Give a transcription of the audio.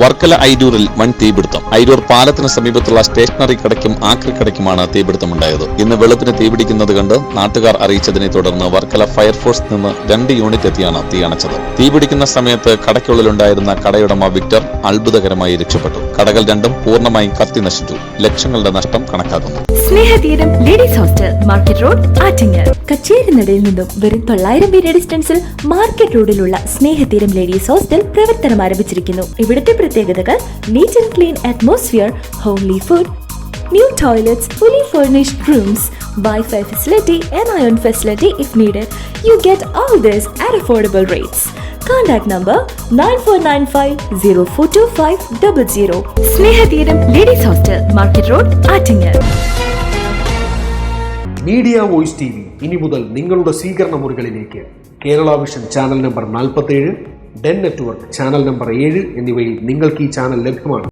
വർക്കല ഐരൂരിൽ വൻ തീപിടുത്തം. ഐരൂർ പാലത്തിന് സമീപത്തുള്ള സ്റ്റേഷനറി കടയ്ക്കും ആക്രി കടയ്ക്കുമാണ് തീപിടുത്തമുണ്ടായത്. ഇന്ന് വെളുപ്പിന് തീപിടിക്കുന്നത് കണ്ട് നാട്ടുകാർ അറിയിച്ചതിനെ തുടർന്ന് വർക്കല ഫയർഫോഴ്സ് നിന്ന് രണ്ട് യൂണിറ്റ് എത്തിയാണ് തീ അണച്ചത്. തീപിടിക്കുന്ന സമയത്ത് കടയ്ക്കുള്ളിലുണ്ടായിരുന്ന കടയുടമ വിക്ടർ അത്ഭുതകരമായി രക്ഷപ്പെട്ടു. കടകൾ രണ്ടും പൂർണമായും കത്തി നശിച്ചു ലക്ഷങ്ങളുടെ നഷ്ടം കണക്കാക്കുന്നു Snehatheeram ladies hostel market road Attingal കച്ചേരിനടയിൽ നിന്നും വെറും തൊള്ളായിരം മീറ്റർ ഡിസ്റ്റൻസിൽ മാർക്കറ്റ് റോഡിലുള്ള സ്നേഹതീരം ലേഡീസ് ഹോസ്റ്റൽ പ്രവർത്തനം ആരംഭിച്ചിരിക്കുന്നു ഇവിടുത്തെ പ്രത്യേകതകൾ neat and clean atmosphere homely food new toilets fully furnished rooms wifi facility and iron facility if needed. You get all this at affordable rates. Contact number 9495 Snehatheeram ladies hostel market road Attingal. Media voice T V. ഇനി മുതൽ നിങ്ങളുടെ സ്വീകരണ മുറികളിലേക്ക് Kerala vision channel number നാൽപ്പത്തേഴ് Den network channel number ഏഴ് എന്നിവയിൽ നിങ്ങൾക്ക് ഈ ചാനൽ ലഭ്യമാണ്.